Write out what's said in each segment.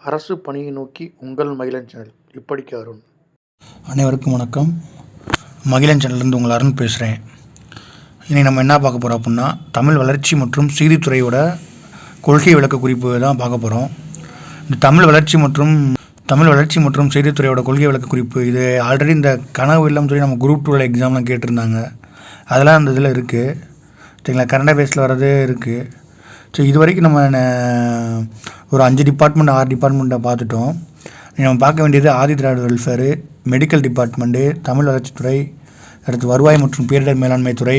அரசு பணியை நோக்கி உங்கள் மகிழன் சேனல். இப்படிக்கு அருண். அனைவருக்கும் வணக்கம். மகிழன் சேனல்லேருந்து உங்கள் அருண் பேசுகிறேன் இனி நம்ம என்ன பார்க்க போகிறோம் அப்படின்னா தமிழ் வளர்ச்சி மற்றும் செய்தித்துறையோட கொள்கை விளக்க குறிப்பு தான் பார்க்க போகிறோம் இந்த தமிழ் வளர்ச்சி மற்றும் தமிழ் வளர்ச்சி மற்றும் செய்தித்துறையோட கொள்கை விளக்க குறிப்பு இது ஆல்ரெடி இந்த கனவு இல்லம் சொல்லி நம்ம குரூப் டூவில் எக்ஸாம்லாம் கேட்டிருந்தாங்க. அதெல்லாம் அந்த இதில் இருக்குது சரிங்களா? கன்னட பேஸில் வர்றது இருக்குது ஸோ இது வரைக்கும் நம்ம ஒரு அஞ்சு டிபார்ட்மெண்ட் ஆறு டிபார்ட்மெண்ட்டை பார்த்துட்டோம். நம்ம பார்க்க வேண்டியது Adi Dravida welfare medical department Tamil வளர்ச்சித்துறை அடுத்து வருவாய் மற்றும் பேரிடர் மேலாண்மை துறை.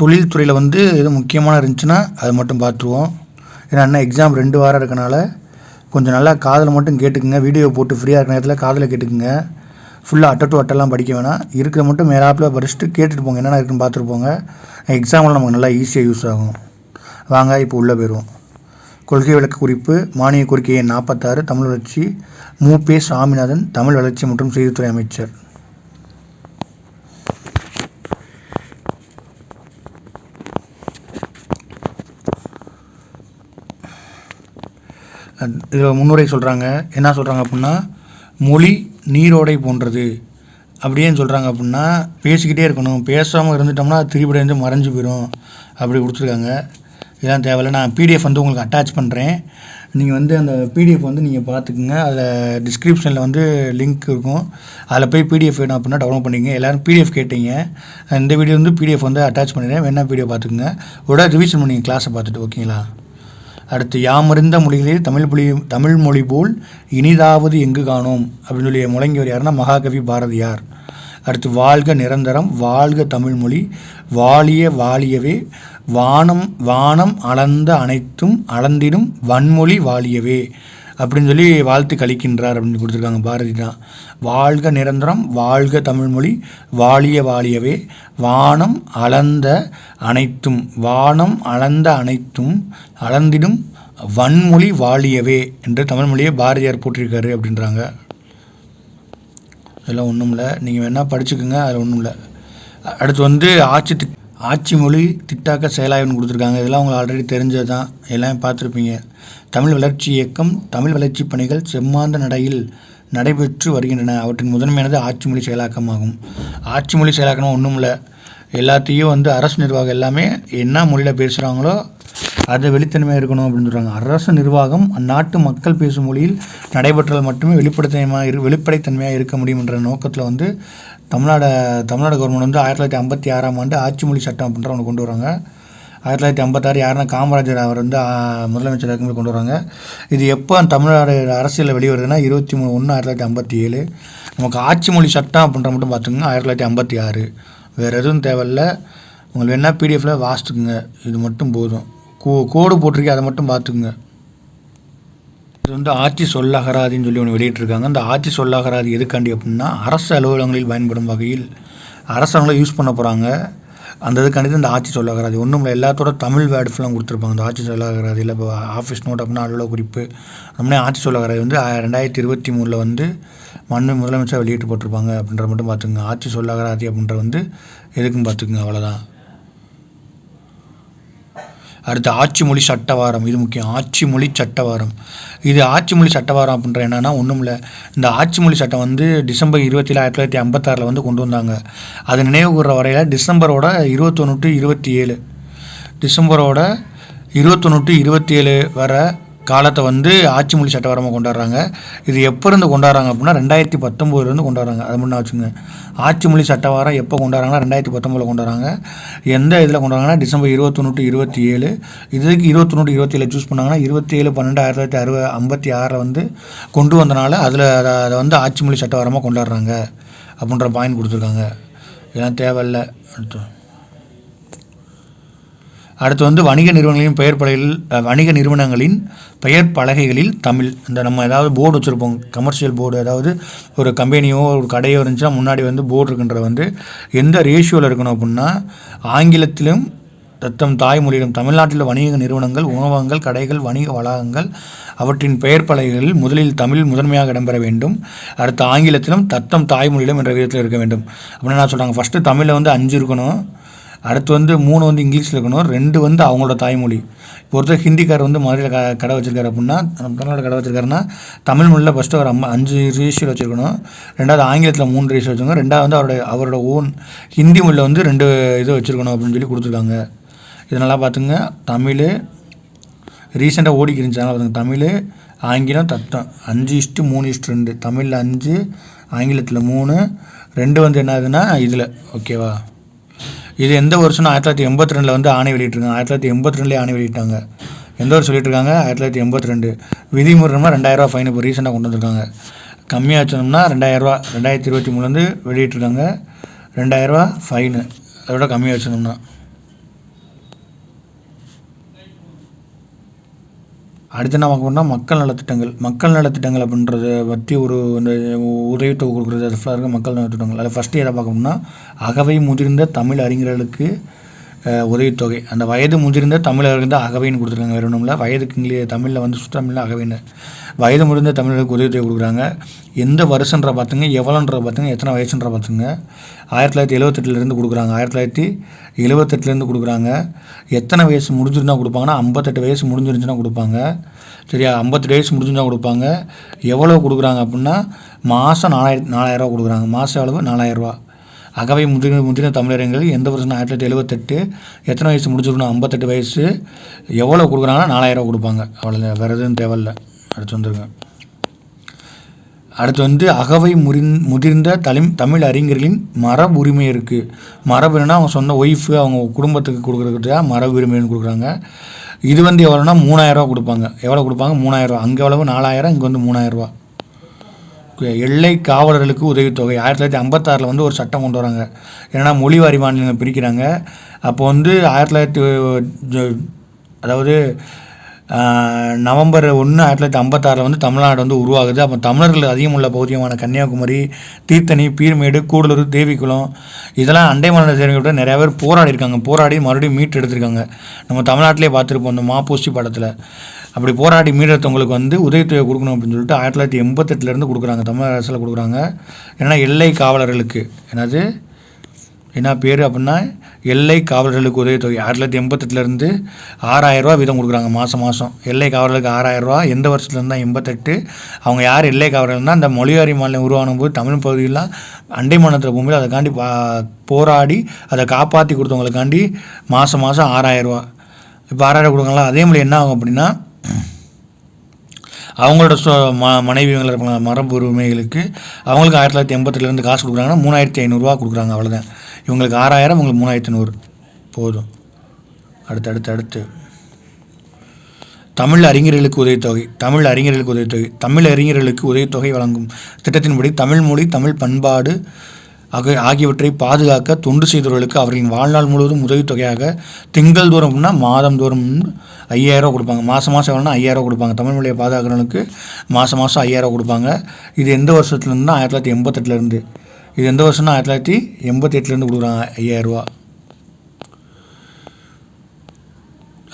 தொழில்துறையில் வந்து எது முக்கியமான இருந்துச்சுன்னா அது மட்டும் பார்த்துருவோம். ஏன்னா என்ன எக்ஸாம் ரெண்டு வாரம் இருக்கனால கொஞ்சம் நல்லா காதில் மட்டும் கேட்டுக்குங்க. வீடியோ போட்டு ஃப்ரீயாக இருக்கிற நேரத்தில் காதில் கேட்டுக்குங்க. ஃபுல்லாக அட்டை டு அட்டெல்லாம் படிக்க வேணாம். இருக்கிற மட்டும் மேலாப்பில் படிச்சுட்டு கேட்டுட்டு போங்க. என்னென்ன இருக்குன்னு பார்த்துட்டு போங்க. எக்ஸாமில் நமக்கு நல்லா ஈஸியாக யூஸ் ஆகும். வாங்க இப்போ உள்ளே போயிடுவோம். கொள்கை விளக்க குறிப்பு மானிய கோரிக்கை எண் நாற்பத்தாறு தமிழ் வளர்ச்சி மு. பே. சாமிநாதன் தமிழ் வளர்ச்சி மற்றும் செய்தித்துறை அமைச்சர். இதில் முன்னுரை சொல்கிறாங்க என்ன சொல்கிறாங்க அப்படின்னா மொழி நீரோடை போன்றது. அப்படின்னு சொல்கிறாங்க அப்படின்னா பேசிக்கிட்டே இருக்கணும். பேசாமல் இருந்துட்டோம்னா அது திருப்பி மறைஞ்சு போயிடும் அப்படி கொடுத்துருக்காங்க. இதெல்லாம் தேவையில்லை. நான் பிடிஎஃப் வந்து உங்களுக்கு அட்டாச் பண்ணுறேன் நீங்கள் வந்து அந்த பிடிஎஃப் வந்து நீங்கள் பார்த்துக்குங்க அதில் டிஸ்கிரிப்ஷனில் வந்து லிங்க் இருக்கும். அதில் போய் பிடிஎஃப் வேணும் அப்படின்னா டவுன்லோட் பண்ணிக்கங்க. எல்லோரும் பிடிஎஃப் கேட்டீங்க. இந்த வீடியோ வந்து பிடிஎஃப் வந்து அட்டாச் பண்ணிடுறேன். வேணா வீடியோ பார்த்துக்குங்க உடனே ரிவிஷன் பண்ணிங்க கிளாஸை பார்த்துட்டு ஓகேங்களா அடுத்து யாமறிந்த மொழிகளில் தமிழ் மொழி தமிழ் மொழி போல் இனிதாவது எங்கு காணோம்? அப்படின்னு சொல்லி முழங்கியவர் யாருன்னா மகாகவி பாரதியார். அடுத்து வாழ்க நிரந்தரம் வாழ்க தமிழ்மொழி வாழிய வாழியவே வானம் வானம் அளந்த அனைத்தும் அளந்திடும் வன்மொழி வாழியவே அப்படின்னு சொல்லி வாழ்த்து கழிக்கின்றார் அப்படின்னு கொடுத்துருக்காங்க பாரதி தான். வாழ்க நிரந்தரம் வாழ்க தமிழ்மொழி வாழிய வாழியவே வானம் அளந்த அனைத்தும் வானம் அளந்த அனைத்தும் அளந்திடும் வன்மொழி வாழியவே என்று தமிழ்மொழியை பாரதியார் போட்டிருக்காரு அப்படின்றாங்க. அதெல்லாம் ஒன்றும் இல்லை. நீங்கள் வேணால் படிச்சுக்கோங்க அதில் ஒன்றும் இல்லை. அடுத்து வந்து ஆட்சி ஆட்சி மொழி திட்டாக்க செயலாய்வன் கொடுத்துருக்காங்க. இதெல்லாம் உங்களுக்கு ஆல்ரெடி தெரிஞ்சது தான் எல்லாம் பார்த்துருப்பீங்க. தமிழ் வளர்ச்சி இயக்கம் தமிழ் வளர்ச்சி பணிகள் செம்மாந்த நடையில் நடைபெற்று வருகின்றன. அவற்றின் முதன்மையானது ஆட்சி மொழி செயலாக்கமாகும். ஆட்சி மொழி செயலாக்கம் ஒன்றும் இல்லை. எல்லாத்தையும் வந்து அரசு நிர்வாகம் எல்லாமே என்ன மொழியில் பேசுகிறாங்களோ அது வெளித்தன்மையாக இருக்கணும் அப்படின்னு சொல்கிறாங்க அரசு நிர்வாகம் அந்நாட்டு மக்கள் பேசும் மொழியில் நடைபெற்றால் மட்டுமே வெளிப்படைத்தன்மையாக இரு வெளிப்படைத்தன்மையாக இருக்க முடியும் என்ற நோக்கத்தில் வந்து தமிழ்நாடு தமிழ்நாடு கவர்மெண்ட் வந்து ஆயிரத்தி தொள்ளாயிரத்தி ஐம்பத்தி ஆறாம் ஆண்டு ஆட்சி மொழி சட்டம் அப்படின்ற ஒன்று கொண்டு வராங்க. ஆயிரத்தி தொள்ளாயிரத்தி ஐம்பத்தாறு யாருன்னா காமராஜர் அவர் வந்து முதலமைச்சர் இருக்கும்போது கொண்டு வராங்க. இது எப்போ தமிழ்நாடு அரசியலில் வெளிவருதுன்னா இருபத்தி மூணு ஒன்று ஆயிரத்தி தொள்ளாயிரத்தி ஐம்பத்தி ஏழு. நமக்கு ஆட்சி மொழி சட்டம் அப்படின்ற மட்டும் பார்த்துக்கோங்க ஆயிரத்தி தொள்ளாயிரத்தி ஐம்பத்தி ஆறு. வேறு எதுவும் தேவையில்ல. உங்களுக்கு வேணால் பிடிஎஃப்பில் வாசித்துக்குங்க இது மட்டும் போதும். கோ கோடு போட்டிருக்கேன் அதை மட்டும் பார்த்துக்குங்க. இது வந்து ஆட்சி சொல்லகராதின்னு சொல்லி ஒன்று வெளியிட்டிருக்காங்க. அந்த ஆட்சி சொல்லகராதி எதுக்காண்டி அப்படின்னா அரசு அலுவலகங்களில் பயன்படும் வகையில் அரசாங்களை யூஸ் பண்ண போகிறாங்க அந்த இதுக்காண்டி தான் இந்த ஆட்சி சொல்லகராதி. ஒன்றும் இல்லை எல்லாத்தோட தமிழ் வேர்ட்ஸ்லாம் கொடுத்துருப்பாங்க. இந்த ஆட்சி சொல்லகராதியில் இப்போ ஆஃபீஸ் நோட் அப்படின்னா அலுவலக குறிப்பு. அப்படின்னா ஆட்சி சொல்லகராதி வந்து ரெண்டாயிரத்தி இருபத்தி மூணில் வந்து மண்ணு முதலமைச்சர் வெளியிட்டு போட்டிருப்பாங்க அப்படின்ற மட்டும் பார்த்துக்குங்க. ஆட்சி சொல்லகராதி அப்படின்ற வந்து எதுக்கும் பார்த்துக்குங்க அவ்வளோதான் அடுத்து ஆட்சி மொழி சட்டவாரம் இது முக்கியம். ஆட்சி மொழி சட்டவாரம். இது ஆட்சி மொழி சட்டவாரம் அப்படின்ற என்னன்னா ஒன்றும் இல்லை. இந்த ஆட்சி மொழி சட்டம் வந்து டிசம்பர் இருபத்தி ஆயிரத்தி தொள்ளாயிரத்தி ஐம்பத்தாறில் வந்து கொண்டு வந்தாங்க. அது நினைவு கூறுற வரையில் டிசம்பரோட இருபத்தொன்று டு இருபத்தி ஏழு டிசம்பரோட இருபத்தொன்று டு இருபத்தி ஏழு வர காலத்தை வந்து ஆட்சி மொழி சட்டவாரமாக கொண்டாடுறாங்க. இது எப்போ இருந்து கொண்டாடுறாங்க அப்படின்னா ரெண்டாயிரத்தி பத்தொம்போதுலேருந்து கொண்டாடுறாங்க. அது முன்னே வச்சுங்க ஆட்சி மொழி சட்டவாரம் எப்போ கொண்டாடுறாங்கன்னா ரெண்டாயிரத்தி பத்தொம்போதில் கொண்டாடுறாங்க. எந்த இதில் கொண்டாடுறாங்கன்னா டிசம்பர் இருபத்தொன்று இருபத்தி ஏழு இதுக்கு இருபத்தொன்று இருபத்தி ஏழு சூஸ் பண்ணாங்கன்னா இருபத்தி ஏழு பன்னெண்டு ஆயிரத்தி தொள்ளாயிரத்தி அறுபது ஐம்பத்தி ஆறில் வந்து கொண்டு வந்தனால அதில் அதை அதை வந்து ஆட்சி மொழி சட்டவாரமாக கொண்டாடுறாங்க. அப்படின்ற பாயிண்ட் கொடுத்துருக்காங்க. இதெல்லாம் தேவையில்லை. அடுத்து அடுத்து வந்து வணிக நிறுவனங்களின் பெயர் பலகையில் வணிக நிறுவனங்களின் பெயர் பலகைகளில் தமிழ். இந்த நம்ம ஏதாவது போர்டு வச்சுருப்போம். கமர்ஷியல் போர்டு ஏதாவது ஒரு கம்பெனியோ ஒரு கடையோ இருந்துச்சுன்னா முன்னாடி வந்து போர்டு இருக்கின்ற வந்து எந்த ரேஷியோவில் இருக்கணும் அப்படின்னா ஆங்கிலத்திலும் தத்தம் தாய்மொழியிலும் தமிழ்நாட்டில் வணிக நிறுவனங்கள் உணவகங்கள் கடைகள் வணிக வளாகங்கள் அவற்றின் பெயர் பலகைகளில் முதலில் தமிழ் முதன்மையாக இடம்பெற வேண்டும். அடுத்து ஆங்கிலத்திலும் தத்தம் தாய்மொழியிலும் என்ற விதத்தில் இருக்க வேண்டும். அப்படின்னு நான் சொல்கிறாங்க ஃபஸ்ட்டு தமிழில் வந்து அஞ்சு இருக்கணும். அடுத்து வந்து மூணு வந்து இங்கிலீஷில் இருக்கணும் ரெண்டு வந்து அவங்களோட தாய்மொழி. இப்போ ஒருத்தர் ஹிந்திக்கார் வந்து மதுரையில் க கடை வச்சிருக்காரு அப்படின்னா நம்ம தமிழ்நாடு கடை வச்சிருக்காருன்னா தமிழ் மொழியில் ஃபஸ்ட்டு ஒரு அம்மா அஞ்சு ரேஷியில் வச்சுருக்கணும். ரெண்டாவது ஆங்கிலத்தில் மூணு ரேஷியில் வச்சுருக்கணும். ரெண்டாவது வந்து அவரோட அவரோட ஓன் ஹிந்தி மொழியில் வந்து ரெண்டு இது வச்சுருக்கணும் அப்படின்னு சொல்லி கொடுத்துருக்காங்க. இதனால் பார்த்துங்க தமிழ் ரீசெண்டாக ஓடிக்கு இருந்துச்சு. பார்த்துங்க தமிழ் ஆங்கிலம் தத்தம். அஞ்சு இஷ்டு மூணு இஷ்டு ரெண்டு. தமிழில் அஞ்சு ஆங்கிலத்தில் மூணு. ரெண்டு வந்து என்ன ஆகுதுன்னா இதில். ஓகேவா இது எந்த வருஷம்னா ஆயிரத்தி தொள்ளாயிரத்தி எண்பத்தி ரெண்டில் வந்து ஆணை வெளியிட்டிருக்காங்க. ஆயிரத்தி தொள்ளாயிரத்தி எண்பத்தி ரெண்டுலேயே ஆணை வெளியிட்டாங்க. எந்த வருஷம் சொல்லிட்டுருக்காங்க? ஆயிரத்தி தொள்ளாயிரத்தி எண்பத்தி ரெண்டு. விதிமுறைனா ரெண்டாயிரரூவா ஃபைன் இப்போ ரீசெண்டாக கொண்டு வந்திருக்காங்க. கம்மியாக வச்சோம்னா ரெண்டாயிரரூவா ரெண்டாயிரத்தி இருபத்தி மூணுலேருந்து வெளியிட்டிருக்காங்க. ரெண்டாயிரரூவா ஃபைனு அதோட கம்மியாக வச்சோம்னா. அடுத்து என்ன பார்க்க போனால் மக்கள் நலத்திட்டங்கள். மக்கள் நலத்திட்டங்கள் அப்படின்றத பற்றி ஒரு இந்த உதவித்தொகை கொடுக்குறது அது ஃபுல்லாக இருக்க மக்கள் நலத்திட்டங்கள். அதில் ஃபஸ்ட்டு எதை பார்க்கணும்னா அகவை முதிர்ந்த தமிழ் அறிஞர்களுக்கு உதவித்தொகை அந்த வயது முதிர்ந்த தமிழ் தான் அகவைன்னு கொடுத்துருக்காங்க வேறு ஒன்றும் இல்லை. வயதுக்கு இங்கிலீஷ் தமிழில் வந்து சுத்தமிழில் அகவைன்னு. வயது முடிந்த தமிழர்களுக்கு உதவித்தொகை கொடுக்குறாங்க. எந்த வருஷன்ற பார்த்துங்க எவ்வளோன்ற பார்த்துங்க எத்தனை வயசுன்ற பார்த்துங்க. ஆயிரத்தி தொள்ளாயிரத்தி எழுபத்தெட்டுலேருந்து கொடுக்குறாங்க. ஆயிரத்தி தொள்ளாயிரத்தி எழுபத்தெட்டுலேருந்து கொடுக்குறாங்க. எத்தனை வயசு முடிஞ்சிருந்தா கொடுப்பாங்கன்னா ஐம்பத்தெட்டு வயசு முடிஞ்சிருந்துச்சுன்னா கொடுப்பாங்க. சரியா? ஐம்பத்தெட்டு வயசு முடிஞ்சிருந்தா கொடுப்பாங்க. எவ்வளோ கொடுக்குறாங்க அப்படின்னா மாதம் நாலாயிரத்தி நாலாயிரரூவா கொடுக்குறாங்க. மாத அளவு நாலாயிரரூவா அகவை முதிர் முதிர்ந்த தமிழர்கள் எந்த வருஷம் ஆயிரத்தி தொள்ளாயிரத்தி எழுபத்தெட்டு எத்தனை வயசு முடிச்சிருக்கணும் ஐம்பத்தெட்டு வயசு எவ்வளோ கொடுக்குறாங்கன்னா நாலாயிரரூவா கொடுப்பாங்க. அவ்வளோ வேறு எதுவும் தேவையில்லை. அடுத்து வந்துருங்க. அடுத்து வந்து அகவை முறிந் முதிர்ந்த தலிம் தமிழ் அறிஞர்களின் மரபு உரிமை இருக்குது மரபு அவங்க சொந்த ஒய்ஃபு அவங்க குடும்பத்துக்கு கொடுக்குறதுக்கு மரபு உரிமைன்னு கொடுக்குறாங்க. இது வந்து எவ்வளோனா மூணாயிரரூவா கொடுப்பாங்க. எவ்வளோ கொடுப்பாங்க? மூணாயிரரூவா அங்கே எவ்வளவு? நாலாயிரம். இங்கே வந்து மூணாயிரரூவா எல்லை காவலர்களுக்கு உதவித்தொகை. ஆயிரத்தி தொள்ளாயிரத்தி ஐம்பத்தாறில் வந்து ஒரு சட்டம் கொண்டு வராங்க. ஏன்னா மொழிவாரி மாநிலங்கள் பிரிக்கிறாங்க. அப்போ வந்து ஆயிரத்தி தொள்ளாயிரத்தி அதாவது நவம்பர் ஒன்று ஆயிரத்தி தொள்ளாயிரத்தி ஐம்பத்தாறில் வந்து தமிழ்நாடு வந்து உருவாகுது. அப்போ தமிழர்கள் அதிகமுள்ள பகுதியமான கன்னியாகுமரி தீர்த்தணி பீர்மேடு கூடலூர் தேவிக்குளம் இதெல்லாம் அண்டை மாநில சேர்ந்தவங்க நிறையா பேர் போராடி இருக்காங்க. போராடி மறுபடியும் மீட் எடுத்திருக்காங்க. நம்ம தமிழ்நாட்டிலே பார்த்துருப்போம் இந்த மாப்பூசி படத்தில். அப்படி போராடி மீறத்தவங்களுக்கு வந்து உதவித்தொகை கொடுக்கணும் அப்படின்னு சொல்லிட்டு ஆயிரத்தி தொள்ளாயிரத்தி எண்பத்தெட்டுலேருந்து கொடுக்குறாங்க. தமிழக அரசில் கொடுக்குறாங்க. ஏன்னா எல்லை காவலர்களுக்கு. என்னது? என்ன பேர் அப்படின்னா எல்லை காவலர்களுக்கு உதவித்தொகை ஆயிரத்தி தொள்ளாயிரத்தி எண்பத்தெட்டுலேருந்து ஆறாயிரரூவா வீதம் கொடுக்குறாங்க மாதம் மாதம் எல்லை காவலர்களுக்கு ஆறாயிரரூவா எந்த வருஷத்துலேருந்து தான் எண்பத்தெட்டு. அவங்க யார் எல்லை காவலர்கள்னா அந்த மொழியாரி மாநிலம் உருவான போது தமிழ் பகுதியெல்லாம் அண்டை மாநிலத்தில் பூமியில் அதுக்காண்டி பா போராடி அதை காப்பாற்றி கொடுத்தவங்களுக்காண்டி மாதம் மாதம் ஆறாயிரரூவா இப்போ ஆறாயிரம் கொடுக்கலாம் அதே மாதிரி என்ன ஆகும் அப்படின்னா அவங்களோட சொ ம மனைவிகள் இருப்பாங்க. மரபு உரிமைகளுக்கு அவங்களுக்கு ஆயிரத்தி தொள்ளாயிரத்தி எண்பத்துலேருந்து காசு கொடுக்குறாங்கன்னா மூணாயிரத்தி ஐநூறுரூவா கொடுக்குறாங்க அவ்வளோதான் இவங்களுக்கு ஆறாயிரம் உங்களுக்கு மூணாயிரத்தி நூறு போதும். அடுத்து அடுத்து அடுத்து. தமிழ் அறிஞர்களுக்கு உதவித்தொகை தமிழ் அறிஞர்களுக்கு உதவித்தொகை தமிழ் அறிஞர்களுக்கு உதவித்தொகை வழங்கும் திட்டத்தின்படி தமிழ் மொழி தமிழ் பண்பாடு ஆக ஆகியவற்றை பாதுகாக்க தொண்டு செய்தவர்களுக்கு அவர்களின் வாழ்நாள் முழுவதும் உதவித்தொகையாக திங்கள் தூரம்னா மாதம் தூரம் ஐயாயிரம் கொடுப்பாங்க. மாதம் மாதம் வேணும்னா ஐயாயிரம் கொடுப்பாங்க. தமிழ் மொழியை பாதுகாக்கிறவங்களுக்கு மாதம் மாதம் ஐயாயிரம் கொடுப்பாங்க. இது எந்த வருஷத்துலேருந்துனா ஆயிரத்தி தொள்ளாயிரத்தி எண்பத்தெட்டுலேருந்து. இது எந்த வருஷம்னா ஆயிரத்தி தொள்ளாயிரத்தி எண்பத்தி எட்டுலேருந்து கொடுக்குறாங்க ஐயாயிரரூவா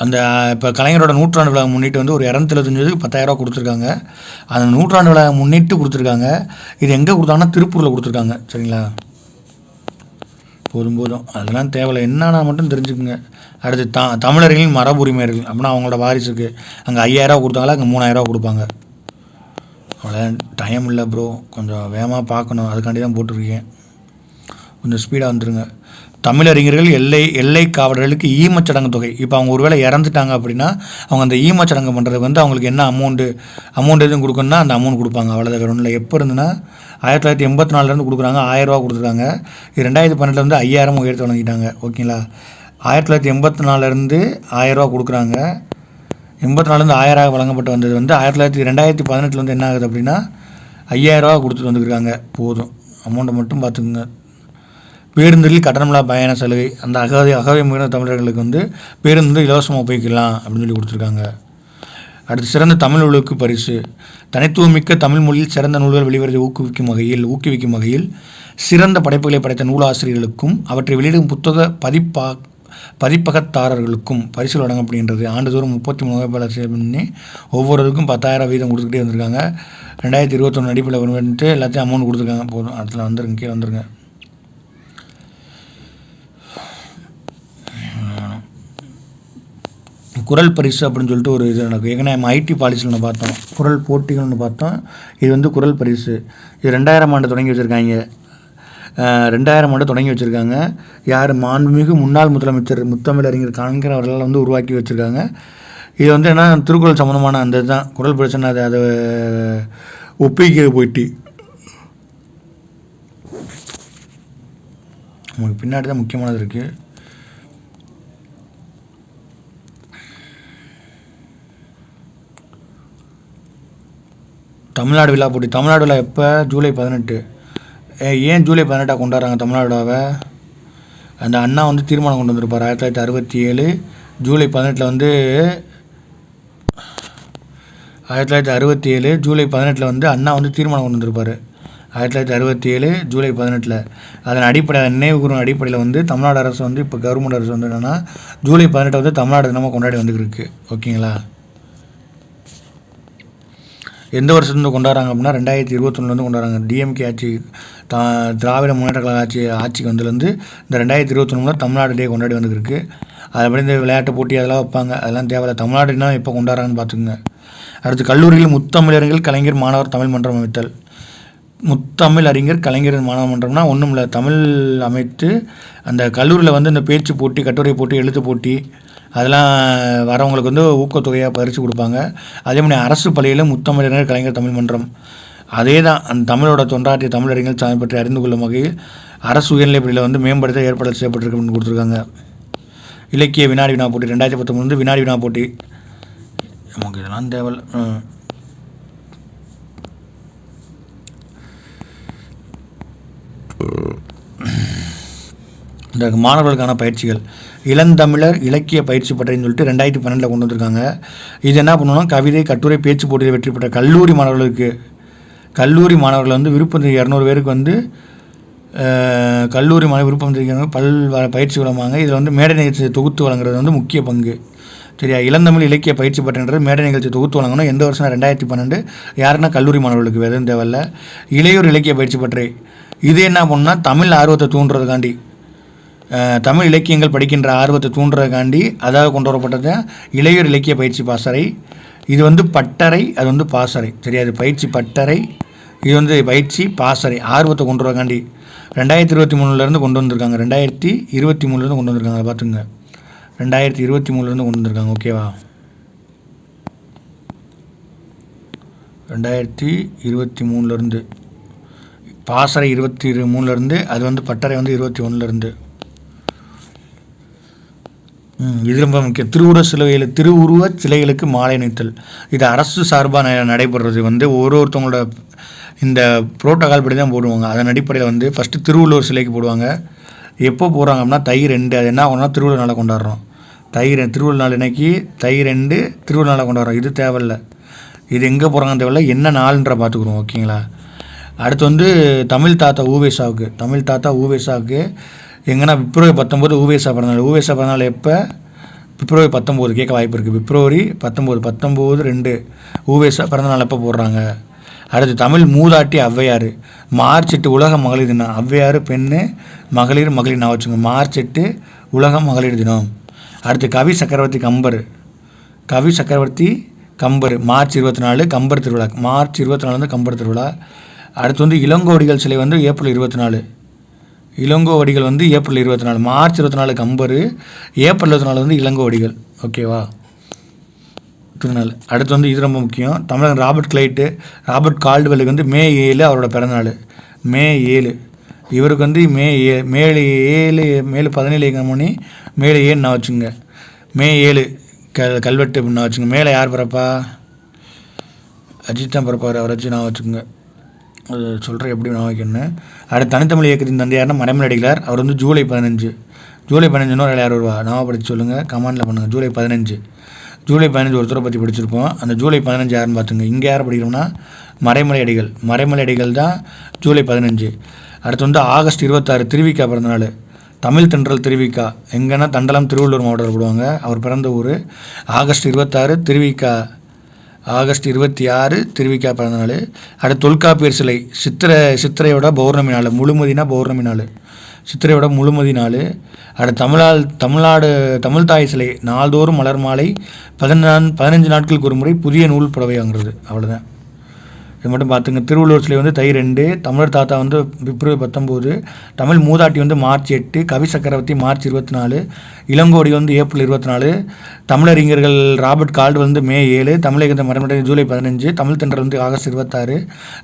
அந்த இப்போ கலைஞரோட நூற்றாண்டு விழா முன்னிட்டு வந்து ஒரு இரநூத்தெழுபத்தஞ்சு பத்தாயிரரூவா கொடுத்துருக்காங்க. அந்த நூற்றாண்டு விழா முன்னிட்டு கொடுத்துருக்காங்க. இது எங்கே கொடுத்தாங்கன்னா திருப்பூரில் கொடுத்துருக்காங்க. சரிங்களா? போதும் போதும் அதெல்லாம் தேவையில்லை. என்னன்னா மட்டும் தெரிஞ்சுக்குங்க. அடுத்து த தமிழர்களின் மரபு உரிமையர்கள் அப்படின்னா அவங்களோட வாரிசுக்கு அங்கே ஐயாயிரரூவா கொடுத்தாங்களா? அங்கே மூணாயிரரூவா கொடுப்பாங்க. அவ்வளோ டைம் இல்லை ப்ரோ கொஞ்சம் வேகமாக பார்க்கணும். அதுக்காண்டி தான் போட்டிருக்கேன். கொஞ்சம் ஸ்பீடாக வந்துருங்க. தமிழறிஞர்கள் எல்லை எல்லை காவலர்களுக்கு ஈமச்சடங்கு தொகை. இப்போ அவங்க ஒருவேளை இறந்துட்டாங்க அப்படின்னா அவங்க அந்த ஈமச்சடங்கு பண்ணுறதுக்கு வந்து அவங்களுக்கு என்ன அமௌண்ட்டு அமௌண்ட் எதுவும் கொடுக்கணும்னா அந்த அமௌண்ட் கொடுப்பாங்க. அவ்வளோதான் வேறு ஒன்றும் இல்லை எப்போ இருந்துன்னா ஆயிரத்தி தொள்ளாயிரத்தி எண்பத்தி நாலுலேருந்து கொடுக்குறாங்க. ஆயிரரூவா கொடுத்துருக்காங்க. இது ரெண்டாயிரத்தி பன்னெண்டுலேருந்து ஐயாயிரம் உயர்த்தி வழங்கிட்டாங்க. ஓகேங்களா? ஆயிரத்தி தொள்ளாயிரத்தி எண்பத்தி நாலுலேருந்து ஆயிரரூவா கொடுக்குறாங்க. எண்பத்தி நாலுலேருந்து ஆயிரம் வழங்கப்பட்டு வந்தது வந்து ஆயிரத்தி தொள்ளாயிரத்தி ரெண்டாயிரத்தி பதினெட்டில் வந்து என்ன ஆகுது அப்படின்னா ஐயாயிரரூவா கொடுத்துட்டு வந்துருக்காங்க. போதும். அமௌண்ட்டை மட்டும் பார்த்துக்குங்க. பேருந்தில் கட்டணமில்லா பயண சலுகை அந்த அகவை அகவை மிகுந்த தமிழர்களுக்கு வந்து பேருந்து இலவசமாக உபயோகிக்கலாம் அப்படின்னு சொல்லி கொடுத்துருக்காங்க. அடுத்து சிறந்த தமிழ் நூலுக்கு பரிசு. தனித்துவமிக்க தமிழ் மொழியில் சிறந்த நூல்கள் வெளிவருவதை ஊக்குவிக்கும் வகையில் ஊக்குவிக்கும் வகையில் சிறந்த படைப்புகளை படைத்த நூலாசிரியர்களுக்கும் அவற்றை வெளியிடும் புத்தக பதிப்பா பதிப்பகத்தாரர்களுக்கும் பரிசு வழங்க அப்படின்றது ஆண்டுதோறும் முப்பத்தி மூணு வேட்பாளர் பண்ணி ஒவ்வொருவருக்கும் பத்தாயிரம் வீதம் கொடுத்துக்கிட்டே வந்திருக்காங்க. ரெண்டாயிரத்தி இருபத்தொன்று அடிப்பில் வந்துட்டு எல்லாத்தையும் அமௌண்ட் கொடுத்துருக்காங்க. போதும். அடுத்த வந்துருங்க கீழே வந்துருங்க. குரல் பரிசு அப்படின்னு சொல்லிட்டு ஒரு இது நடக்கும். ஏன்னா நம்ம ஐடி பாலிசியில் ஒன்று பார்த்தோம். குரல் போட்டிகள்னு பார்த்தோம். இது வந்து குரல் பரிசு. இது ரெண்டாயிரம் ஆண்டு தொடங்கி வச்சுருக்காங்க. ரெண்டாயிரம் ஆண்டு தொடங்கி வச்சுருக்காங்க. யார் மாண்புமிகு முன்னாள் முதலமைச்சர் முத்தமிழறிஞர் கலைஞர் அவர்களால் வந்து உருவாக்கி வச்சுருக்காங்க. இது வந்து என்ன திருக்குறள் சம்மந்தமான அந்த இதுதான். குரல் பிரச்சனை அதை அதை ஒப்பிக்க போயிட்டு. உங்களுக்கு பின்னாடி தான் முக்கியமானது இருக்குது தமிழ்நாடு விழா போட்டி. தமிழ்நாடு விழா எப்போ? ஜூலை பதினெட்டு. ஏன் ஜூலை பதினெட்டாக கொண்டாடுறாங்க தமிழ்நாடு அந்த அண்ணா வந்து தீர்மானம் கொண்டு வந்திருப்பார். ஆயிரத்தி தொள்ளாயிரத்தி அறுபத்தி ஏழு ஜூலை பதினெட்டில் வந்து ஆயிரத்தி தொள்ளாயிரத்தி அறுபத்தி ஏழு ஜூலை பதினெட்டில் வந்து அண்ணா வந்து தீர்மானம் கொண்டு வந்திருப்பார். ஆயிரத்தி தொள்ளாயிரத்தி அறுபத்தி ஏழு ஜூலை பதினெட்டில். அதன் அடிப்படை நினைவு கூறும் அடிப்படையில் வந்து தமிழ்நாடு அரசு வந்து இப்போ கவர்மெண்ட் அரசு வந்து என்னென்னா ஜூலை பதினெட்டை வந்து தமிழ்நாடு தினமாக கொண்டாடி வந்துருக்கு ஓகேங்களா? எந்த வருஷத்துலேருந்து கொண்டாடுறாங்க அப்படின்னா ரெண்டாயிரத்தி இருபத்தொன்னுலேருந்து கொண்டாடுறாங்க. டிஎம்கே ஆட்சி தா திராவிட முன்னேற்ற கழக ஆட்சி ஆட்சிக்கு வந்ததுலேருந்து இந்த ரெண்டாயிரத்தி இருபத்தொன்னில் தமிழ்நாடு டே கொண்டாடி வந்துருக்கு. அதுபடி இந்த விளையாட்டு போட்டி அதெல்லாம் வைப்பாங்க. அதெல்லாம் தேவையில்ல. தமிழ்நாடுனா எப்போ கொண்டாடுறாங்கன்னு பார்த்துக்குங்க. அடுத்து கல்லூரியில் முத்தமிழறிஞர்கள் கலைஞர் மாணவர் தமிழ் மன்றம் அமைத்தல். முத்தமிழ் அறிஞர் கலைஞர் மாணவ மன்றம்னா ஒன்றும் இல்லை தமிழ் அமைத்து அந்த கல்லூரியில் வந்து இந்த பேச்சு போட்டி கட்டுரை போட்டி எழுத்து போட்டி அதெல்லாம் வரவங்களுக்கு வந்து ஊக்கத்தொகையாக பறித்து கொடுப்பாங்க. அதே மாதிரி அரசு பள்ளியில் முத்தமிழறிஞர் கலைஞர் தமிழ் மன்றம். அதே தான் அந்த தமிழோட தொண்டாற்றிய தமிழறிஞர் சாமி பற்றி அறிந்து கொள்ளும் வகையில் அரசு உயர்நிலைப் பள்ளியில் வந்து மேம்படுத்த ஏற்பாடு செய்யப்பட்டிருக்குன்னு கொடுத்துருக்காங்க. இலக்கிய வினாடி வினா போட்டி ரெண்டாயிரத்தி பத்தொம்பது வந்து வினாடி வினா போட்டி. நமக்கு இதெல்லாம் தேவையில்ல ம். இந்த மாணவர்களுக்கான பயிற்சிகள். இளந்தமிழர் இலக்கிய பயிற்சி பட்டறைன்னு சொல்லிட்டு ரெண்டாயிரத்தி பன்னெண்டில் கொண்டு வந்திருக்காங்க. இது என்ன பண்ணணும்னா கவிதை கட்டுரை பேச்சு போட்டியில் வெற்றி பெற்ற கல்லூரி மாணவர்களுக்கு. கல்லூரி மாணவர்கள் வந்து விருப்பம் இரநூறு பேருக்கு வந்து கல்லூரி மாணவர் விருப்பம் தெரிவிக்கிறாங்க. பல் பயிற்சி வழங்குவாங்க. இதில் வந்து மேடை நிகழ்ச்சி தொகுத்து வழங்குறது வந்து முக்கிய பங்கு. சரியா? இளந்தமிழ் இலக்கிய பயிற்சி பட்டன்றது மேடை நிகழ்ச்சி தொகுத்து வழங்கணும். எந்த வருஷம் ரெண்டாயிரத்தி பன்னெண்டு. யாருன்னா கல்லூரி மாணவர்களுக்கு வேறு தேவையில்லை தேவையில்ல. இளையோர் இலக்கிய பயிற்சி பற்றை இது என்ன பண்ணுன்னா தமிழ் ஆர்வத்தை தூண்டுறதுக்காண்டி. தமிழ் இலக்கியங்கள் படிக்கின்ற ஆர்வத்தை தூண்டுறதுக்காண்டி அதாவது கொண்டு வரப்பட்டது இளையோர் இலக்கிய பயிற்சி பாசறை. இது வந்து பட்டறை அது வந்து பாசறை. சரியா? பயிற்சி பட்டறை இது வந்து பயிற்சி பாசறை. ஆர்வத்தை கொண்டு வரக்காண்டி ரெண்டாயிரத்தி இருபத்தி மூணுலேருந்து கொண்டு வந்திருக்காங்க. ரெண்டாயிரத்தி இருபத்தி மூணுலேருந்து கொண்டு வந்திருக்காங்க. அதை பார்த்துங்க ரெண்டாயிரத்தி இருபத்தி மூணுலேருந்து கொண்டு வந்திருக்காங்க. ஓகேவா? ரெண்டாயிரத்தி இருபத்தி மூணுலேருந்து பாசறை இருபத்தி இரு மூணுலேருந்து அது வந்து பட்டறை வந்து இருபத்தி ஒன்றுலேருந்து இது ரொம்ப முக்கியம். திருவுருவ சிலையில் திருவுருவ சிலைகளுக்கு மாலை அணித்தல் இது அரசு சார்பாக ந- நடைபெறுறது. வந்து ஒரு ஒருத்தவங்களோட இந்த புரோட்டோகால் படி தான் போடுவாங்க. அதன் அடிப்படையில் வந்து ஃபஸ்ட்டு திருவள்ளுவர் சிலைக்கு போடுவாங்க. எப்போ போகிறாங்க அப்படின்னா தை ரெண்டு. அது என்ன ஆகும்னா திருவள்ளுவர் நாளை கொண்டாடுறோம். தை ரெ- திருவள்ளுவர் நாள் இன்னைக்கு தை ரெண்டு திருவள்ளுவர் நாளை கொண்டாடுறோம். இது தேவையில்ல. இது எங்கே போகிறாங்கன்னு தேவையில்ல. என்ன நாள்ன்ற பார்த்துக்குறோம் ஓகேங்களா? அடுத்து வந்து தமிழ் தாத்தா ஊவேசாவுக்கு தமிழ் தாத்தா ஊவேசாவுக்கு எங்கன்னா பிப்ரவரி பத்தொம்போது ஊவேசா பிறந்தநாள் ஊவேசா பிறந்தநாள் எப்போ? பிப்ரவரி பத்தொம்போது. கேட்க வாய்ப்பு இருக்குது பிப்ரவரி பத்தொம்போது. பத்தொம்போது ரெண்டு. ஊவேசா பிறந்தநாள் எப்போ போடுறாங்க? அடுத்து தமிழ் மூதாட்டி ஔவையார் மார்ச் எட்டு உலக மகளிர் தினம். ஔவையார் பெண்ணு மகளிர் மகளிர் நான் வச்சுங்க. மார்ச் எட்டு உலக மகளிர் தினம். அடுத்து கவி சக்கரவர்த்தி கம்பர். கவி சக்கரவர்த்தி கம்பர். மார்ச் இருபத்தி நாலு கம்பர் திருவிழா. மார்ச் இருபத்தி நாலு வந்து கம்பர் திருவிழா. அடுத்து வந்து இளங்கோடிகள் சிலை வந்து ஏப்ரல் இருபத்தி நாலு. இளங்கோவடிகள் வந்து ஏப்ரல் இருபத்தி நாலு மார்ச் இருபத்தி நாலு கம்பரு ஏப்ரல் இருபத்தி நாலு வந்து இளங்கோவடிகள் ஓகேவா திருநாள் அடுத்து வந்து இது ரொம்ப முக்கியம். தமிழகம் ராபர்ட் கிளைட்டு ராபர்ட் கால்டுவெலுக்கு வந்து மே ஏழு அவரோட பிறந்தநாள். மே ஏழு. இவருக்கு வந்து மே ஏ மேலு ஏழு மேலு பதினேழு மணி மேலு ஏழு நான் வச்சுங்க மே ஏழு க கல்வெட்டு நான் வச்சுங்க மேலே யார் பிறப்பா? அஜித் தான் பிறப்பார். அவரை வச்சு நான் வச்சுக்கோங்க. அது சொல்கிறேன் எப்படி நான் வைக்கணும்னு? அடுத்து தனித்தமிழ் இயக்கத்தின் தந்தையார்னா மறைமலை அடிகளார் அவர் வந்து ஜூலை பதினஞ்சு. ஜூலை பதினஞ்சுன்னு ஒரு யார் வருவா நாம படித்து சொல்லுங்கள் கமாண்டில் பண்ணுங்கள் ஜூலை பதினஞ்சு. ஜூலை பதினஞ்சு ஒருத்தரை பற்றி படிச்சிருப்போம். அந்த ஜூலை பதினஞ்சு யாருன்னு பார்த்துங்க இங்கே யார் படிக்கிறோம்னா? மறைமலை அடிகள் மறைமலை அடிகள் தான் ஜூலை பதினஞ்சு. அடுத்து வந்து ஆகஸ்ட் இருபத்தாறு திருவிக்கா பிறந்தநாள் தமிழ் தென்றல் திருவிக்கா. எங்கன்னா தண்டலம் திருவள்ளூர் மாவட்டத்தில் போடுவாங்க. அவர் பிறந்த ஊர் ஆகஸ்ட் இருபத்தாறு திருவிக்கா. ஆகஸ்ட் இருபத்தி ஆறு திருவிக்கா பிறந்தநாள். அடுத்து தொல்காப்பியர் சிலை சித்திரை சித்திரையோட பௌர்ணமி நாள் முழுமதினா பௌர்ணமி நாள். சித்திரையோட முழுமதி நாள். அடுத்து தமிழால் தமிழ்நாடு தமிழ் தாய் சிலை நாள்தோறும் மலர் மாலை பதினான் பதினஞ்சு நாட்களுக்கு ஒரு முறை புதிய நூல் புடவை வாங்குறது. அவ்வளோதான் இது மட்டும் பார்த்துங்க. திருவள்ளுவர் சிலை வந்து தை ரெண்டு தமிழர் தாத்தா வந்து பிப்ரவரி பத்தொம்போது தமிழ் மூதாட்டி வந்து மார்ச் எட்டு கவி சக்கரவர்த்தி மார்ச் இருபத்தி நாலு இளங்கோடி வந்து ஏப்ரல் இருபத்தி நாலு தமிழறிஞர்கள் ராபர்ட் கால்டு வந்து மே ஏழு தமிழகத்தை மரமடை ஜூலை பதினஞ்சு தமிழ் தென்றல் வந்து ஆகஸ்ட் இருபத்தாறு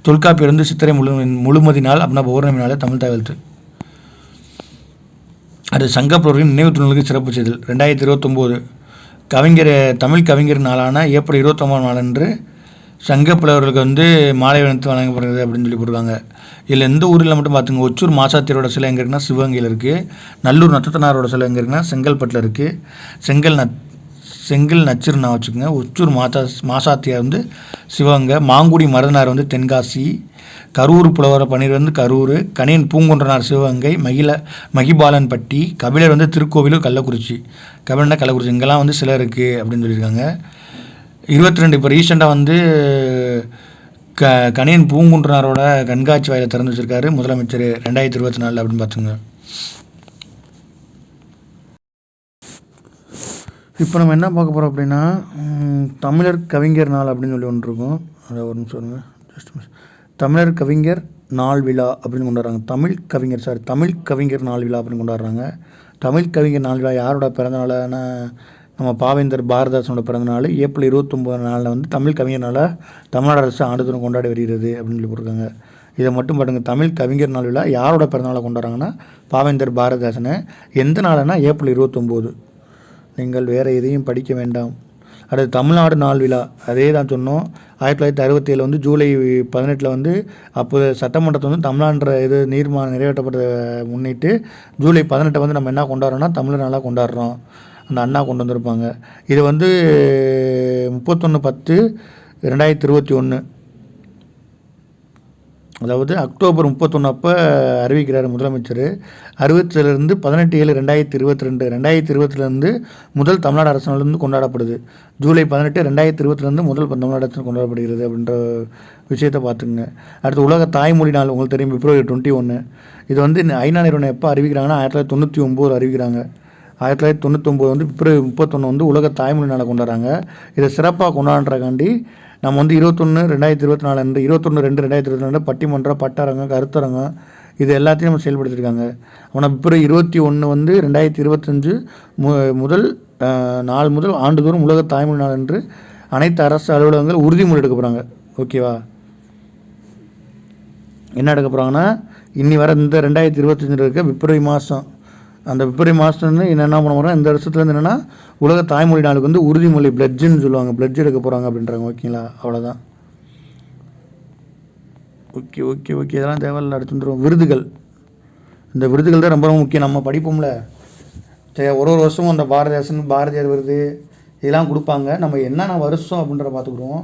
தொல்காப்பியர் வந்து சித்திரை முழு முழுமதி நாள் அப்படின்னா பௌர்ணமி நாள் தமிழ் தகவல்த்து அது சங்கப்புலரின் நினைவு துணலுக்கு சிறப்பு செய்தல். ரெண்டாயிரத்தி இருபத்தொம்போது கவிஞர் தமிழ் கவிஞர் நாளான ஏப்ரல் இருபத்தொம்பது நாளன்று சங்கப்புலவர்களுக்கு வந்து மாலை வணக்கம் வழங்கப்படுகிறது அப்படின்னு சொல்லி போடுவாங்க இதில் எந்த ஊரில் மட்டும் பார்த்துங்க ஒச்சூர் மாசாத்தியரோட சிலை எங்கே இருக்குன்னா சிவகங்கையில் இருக்குது நல்லூர் நத்தத்தனாரோட சிலை எங்கே இருக்குன்னா செங்கல்பட்டில் இருக்குது செங்கல் நத் செங்கல் நச்சிருந்தா வச்சுக்கோங்க ஒச்சூர் மாசா மாசாத்தியார் வந்து சிவகங்கை மாங்குடி மருதனார் வந்து தென்காசி கரூர் புலவர பன்னீர் வந்து கரூர் கணியன் பூங்குன்றனார் சிவகங்கை மகில மகிபாலன்பட்டி கபிலர் வந்து திருக்கோவிலூர் கள்ளக்குறிச்சி. கபிலன்னா கள்ளக்குறிச்சி இங்கெல்லாம் வந்து சிலை இருக்குது அப்படின்னு சொல்லியிருக்காங்க. இருபத்தி ரெண்டு இப்போ ரீசெண்டாக வந்து க கணியன் பூங்குன்றனாரோட கண்காட்சி வாயிலை திறந்து வச்சுருக்காரு. முதலமைச்சர் ரெண்டாயிரத்தி இருபத்தி நாலு அப்படின்னு பார்த்துங்க இப்போ நம்ம என்ன பார்க்க போகிறோம் அப்படின்னா தமிழர் கவிஞர் நாள் அப்படின்னு சொல்லி ஒன்று இருக்கும். அதை ஒரு நிமிஷம் சொல்லுங்கள் ஜஸ்ட் தமிழர் கவிஞர் நாள் விழா அப்படின்னு கொண்டாடுறாங்க தமிழ் கவிஞர் சார் தமிழ் கவிஞர் நாள் விழா அப்படின்னு கொண்டாடுறாங்க தமிழ் கவிஞர் நாள் விழா யாரோட பிறந்த நாளான நம்ம பாவேந்தர் பாரதாசனோட பிறந்த நாள் ஏப்ரல் இருபத்தொம்போது நாளில் வந்து தமிழ் கவிஞர் நாளாக தமிழ்நாடு அரசு ஆண்டுதோறும் கொண்டாடி வருகிறது அப்படின்னு சொல்லி போட்டிருக்காங்க. இதை மட்டும் பாருங்க தமிழ் கவிஞர் நாள் விழா யாரோட பிறந்தநாளை கொண்டாடுறாங்கன்னா பாவேந்தர் பாரதாசனை. எந்த நாள்னா ஏப்ரல் இருபத்தொம்போது. நீங்கள் வேறு எதையும் படிக்க வேண்டாம். அடுத்து தமிழ்நாடு நாள் விழா. அதே தான் சொன்னோம். ஆயிரத்தி தொள்ளாயிரத்தி அறுபத்தேழு வந்து ஜூலை பதினெட்டில் வந்து அப்போ சட்டமன்றத்தை வந்து தமிழ்நாடுற இது நீர்மானம் நிறைவேற்றப்பட்டதை முன்னிட்டு ஜூலை பதினெட்டை வந்து நம்ம என்ன கொண்டாடுறோம்னா தமிழர் நாளாக கொண்டாடுறோம். அந்த அண்ணா கொண்டு வந்திருப்பாங்க. இது வந்து முப்பத்தொன்று பத்து ரெண்டாயிரத்தி இருபத்தி ஒன்று அதாவது அக்டோபர் முப்பத்தொன்று அப்போ அறிவிக்கிறார் முதலமைச்சர். அறுபத்திலேருந்து பதினெட்டு ஏழு ரெண்டாயிரத்தி இருபத்தி ரெண்டு ரெண்டாயிரத்தி இருபத்திலேருந்து முதல் தமிழ்நாடு அரசிலிருந்து கொண்டாடப்படுது. ஜூலை பதினெட்டு ரெண்டாயிரத்தி இருபத்திலேருந்து முதல் தமிழ்நாடு அரசு கொண்டாடப்படுகிறது அப்படின்ற விஷயத்தை பார்த்துங்க அடுத்து உலக தாய்மொழி நாள் உங்களுக்கு தெரியும் பிப்ரவரி டுவெண்ட்டி ஒன்று இது வந்து ஐநா நிறுவனம் எப்போ அறிவிக்கிறாங்கன்னா ஆயிரத்தி தொள்ளாயிரத்தி தொண்ணூற்றி ஒம்பது அறிவிக்கிறாங்க. ஆயிரத்தி தொள்ளாயிரத்தி தொண்ணூத்தொம்பது வந்து பிப்ரவரி முப்பத்தொன்று வந்து உலக தாய்மொழி நாளை கொண்டாடுறாங்க. இதை சிறப்பாக கொண்டாடுறக்காண்டி நம்ம வந்து இருபத்தொன்று ரெண்டாயிரத்தி இருபத்தி நாலு அன்று இருபத்தொன்று ரெண்டு ரெண்டாயிரத்தி இருபத்தி நாலு பட்டிமன்றம் பட்டரங்கம் கருத்தரங்கம் இது எல்லாத்தையும் நம்ம செயல்படுத்தியிருக்காங்க. ஆனால் பிப்ரவரி இருபத்தி ஒன்று வந்து ரெண்டாயிரத்தி இருபத்தஞ்சு மு முதல் நாலு நாள் முதல் ஆண்டுதோறும் உலக தாய்மொழி நாள் என்று அனைத்து அரசு அலுவலகங்கள் உறுதிமொழி எடுக்க போகிறாங்க ஓகேவா? என்ன எடுக்க போகிறாங்கன்னா இன்னி வர இந்த ரெண்டாயிரத்தி இருபத்தஞ்சில் இருக்க பிப்ரவரி மாதம் அந்த பிப்ரவரி மாதத்துலேருந்து என்ன என்ன பண்ண போகிறோம் இந்த வருஷத்துலேருந்து என்னென்னா உலக தாய்மொழி நாளுக்கு வந்து உறுதிமொழி பிளட்ஜுன்னு சொல்லுவாங்க. பிளட்ஜ் எடுக்க போகிறாங்க அப்படின்றாங்க. ஓகேங்களா அவ்வளோதான் ஓகே ஓகே ஓகே இதெல்லாம் தேவையில்லை. அடுத்து வந்துடும் விருதுகள். இந்த விருதுகள் தான் ரொம்ப ரொம்ப முக்கியம். நம்ம படிப்போம்ல. சரி ஒரு ஒரு வருஷமும் அந்த பாரதியாசன் பாரதியார் விருது இதெல்லாம் கொடுப்பாங்க. நம்ம என்னென்ன வருஷம் அப்படின்றத பார்த்துக்குறோம்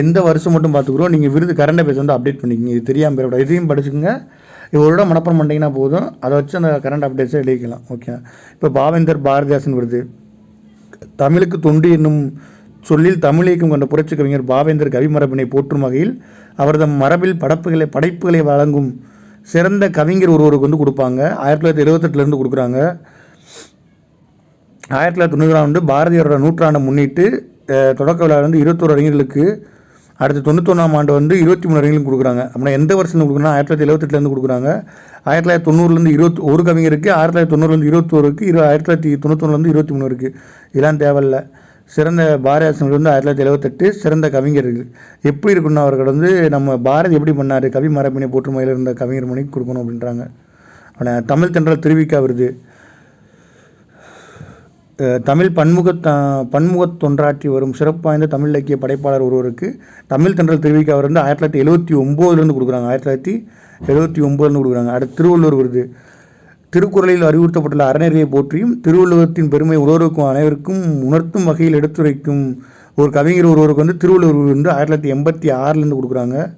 எந்த வருஷம் மட்டும் பார்த்துக்குறோம். நீங்கள் விருது கரண்ட் அஃபேர்ஸ் வந்து அப்டேட் பண்ணிக்கங்க. இது தெரியாமல் போயிடக்கூடாது இதையும் படிச்சுக்கோங்க. இவரோட ஒரு மனப்பாடம் பண்ணிங்கன்னா போதும். அதை வச்சு அந்த கரண்ட் அப்டேட்ஸை எழுதிக்கலாம். ஓகே இப்போ பாவேந்தர் பாரதிதாசன் விருது. தமிழுக்கு தொண்டு என்னும் சொல்லில் தமிழியக்கம் கொண்ட புரட்சி கவிஞர் பாவேந்தர் கவிமரபினை போற்றும் வகையில் அவரது மரபில் படைப்புகளை படைப்புகளை வழங்கும் சிறந்த கவிஞர் ஒருவருக்கு வந்து கொடுப்பாங்க. ஆயிரத்தி தொள்ளாயிரத்தி எழுபத்தெட்டுலேருந்து கொடுக்குறாங்க. ஆயிரத்தி தொள்ளாயிரத்தி தொண்ணூறாம் ஆண்டு பாரதியாரோட நூற்றாண்டை முன்னிட்டு தொடக்க விழா வந்து இருபத்தோரு அறிஞர்களுக்கு அடுத்து தொண்ணூத்தொன்னாம் ஆண்டு வந்து இருபத்தி மூணு வரைக்கும் கொடுக்குறாங்க. அப்படின்னா எந்த வருஷம் கொடுக்குறாங்க ஆயிரத்தி தொள்ளாயிரத்தி எழுபத்தெட்டுலேருந்து கொடுக்குறாங்க. ஆயிரத்தி தொள்ளாயிரத்தி தொண்ணூறுலேருந்து இருபத்தி ஒரு கவிஞருக்கு ஆயிரத்தி தொள்ளாயிரத்தி தொண்ணூறுலேருந்து இருபத்தோருக்கு இரு ஆயிரத்தி தொள்ளாயிரத்தி தொண்ணூத்தொன்னுலேருந்து இருபத்தி மூணு இருக்குது இதெல்லாம் தேவையில்லை. சிறந்த பாரதியாசன் வந்து ஆயிரத்தி தொள்ளாயிரத்தி எழுபத்தெட்டு சிறந்த கவிஞர்கள் எப்படி இருக்குன்னு அவர்கள் வந்து நம்ம பாரதி எப்படி பண்ணார்? கவி மரபினை போற்றுமையில் இருந்த கவிஞர் மணிக்கு கொடுக்கணும் அப்படின்றாங்க. ஆனால் தமிழ் தென்றல் திருவிக்கா விருது. தமிழ் பன்முக பன்முகத் தொன்றாற்றி வரும் சிறப்பு வாய்ந்த தமிழ் இலக்கிய படைப்பாளர் ஒருவருக்கு தமிழ் தென்றல் தெரிவிக்க அவர் வந்து ஆயிரத்தி தொள்ளாயிரத்தி எழுபத்தி ஒம்போதுலேருந்து கொடுக்குறாங்க. ஆயிரத்தி தொள்ளாயிரத்தி எழுபத்தி ஒம்போதுலேருந்து கொடுக்குறாங்க. அடுத்து திருவள்ளுவர் விருது. திருக்குறளில் அறிவுறுத்தப்பட்டுள்ள அறநெறியை போற்றியும் திருவள்ளுவத்தின் பெருமை ஒருவருக்கும் அனைவருக்கும் உணர்த்தும் வகையில் எடுத்துரைக்கும் ஒரு கவிஞர் ஒருவருக்கு வந்து திருவள்ளுவர் விருது வந்து ஆயிரத்தி தொள்ளாயிரத்தி எண்பத்தி ஆறுலேருந்து கொடுக்குறாங்க.